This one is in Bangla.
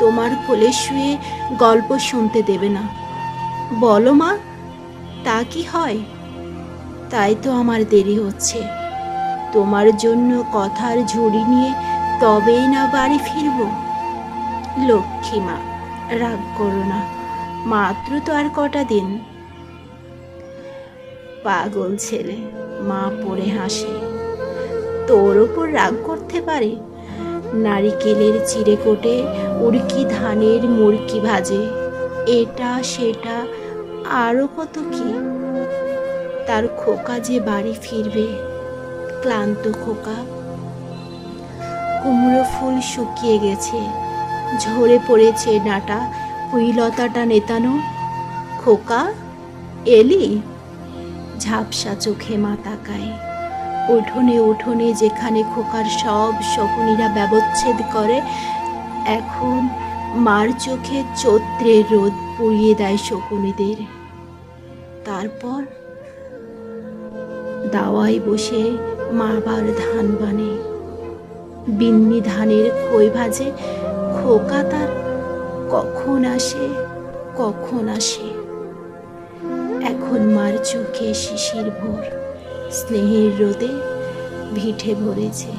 তোমার কোলে শুয়ে গল্প শুনতে দেবে না। বলো মা, তা কি হয়? তাই তো আমার দেরি হচ্ছে। তোমার জন্য কথার ঝুড়ি নিয়ে তবেই না বাড়ি ফিরব। লক্ষ্মী মা, রাগ করো না, মাত্র তো আর কটা দিন। পাগল ছেলে, মা পড়ে হাসে। তোর ওপর রাগ করতে পারে? নারিকেলের চিড়ে কোটে উড়কি ধানের মুরকি ভাজে। এটা, সেটা আরও কত কি? তার খোকা যে বাড়ি ফিরবে, ক্লান্ত খোকা। কুমড়ো ফুল শুকিয়ে গেছে, ঝরে পড়েছে ডাঁটা। পুইলতাটা নেতানো খোকা, এলি? ঝাপসা চোখে মা তাকায়। উঠোনে উঠোনে যেখানে খোকার সব শকুনিরা ব্যবচ্ছেদ করে, এখন মার চোখে চৈত্রের রোদ পুড়িয়ে দেয় শকুনিদের। তারপর দাওয়ায় বসে মা আবার ধান বানে। বিন্নি ধানের খই ভাজে, খোকা তার কখন আসে কখন আসে। এখন মার চোখে শিশির ভোর। স্নেহের রোদে ভিঠে ভরেছে।